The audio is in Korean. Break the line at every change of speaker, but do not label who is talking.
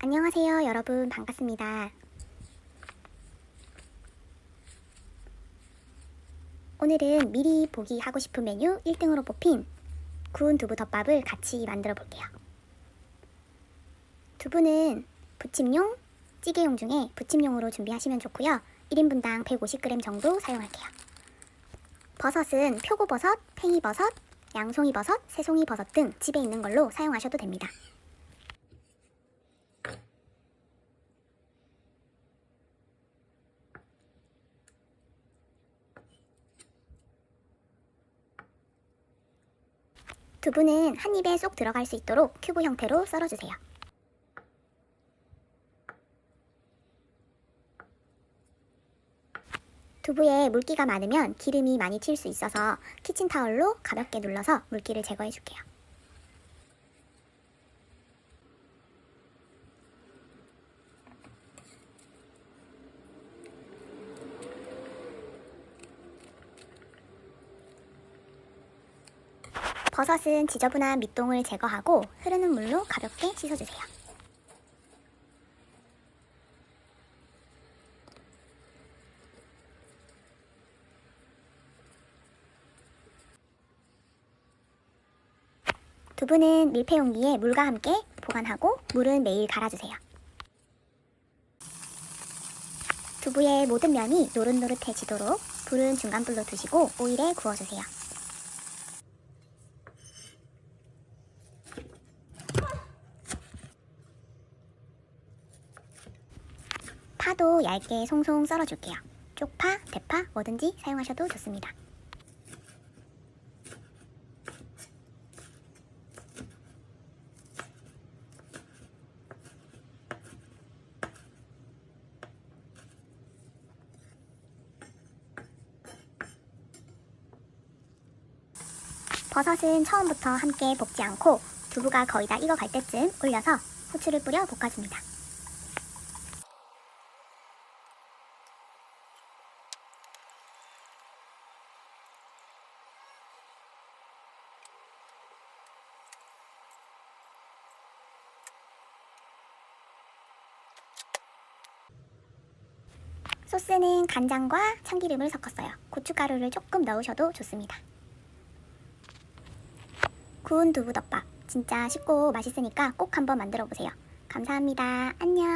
안녕하세요 여러분 반갑습니다. 오늘은 미리 보기 하고 싶은 메뉴 1등으로 뽑힌 구운 두부 덮밥을 같이 만들어 볼게요. 두부는 부침용, 찌개용 중에 부침용으로 준비하시면 좋고요. 1인분당 150g 정도 사용할게요. 버섯은 표고버섯, 팽이버섯, 양송이버섯, 새송이버섯 등 집에 있는 걸로 사용하셔도 됩니다. 두부는 한 입에 쏙 들어갈 수 있도록 큐브 형태로 썰어주세요. 두부에 물기가 많으면 기름이 많이 튈 수 있어서 키친타올로 가볍게 눌러서 물기를 제거해 줄게요. 버섯은 지저분한 밑동을 제거하고 흐르는 물로 가볍게 씻어주세요. 두부는 밀폐 용기에 물과 함께 보관하고 물은 매일 갈아주세요. 두부의 모든 면이 노릇노릇해지도록 불은 중간불로 두시고 오일에 구워주세요. 파도 얇게 송송 썰어줄게요. 쪽파, 대파 뭐든지 사용하셔도 좋습니다. 버섯은 처음부터 함께 볶지 않고 두부가 거의 다 익어갈 때쯤 올려서 후추를 뿌려 볶아줍니다. 소스는 간장과 참기름을 섞었어요. 고춧가루를 조금 넣으셔도 좋습니다. 구운 두부 덮밥 진짜 쉽고 맛있으니까 꼭 한번 만들어 보세요. 감사합니다. 안녕.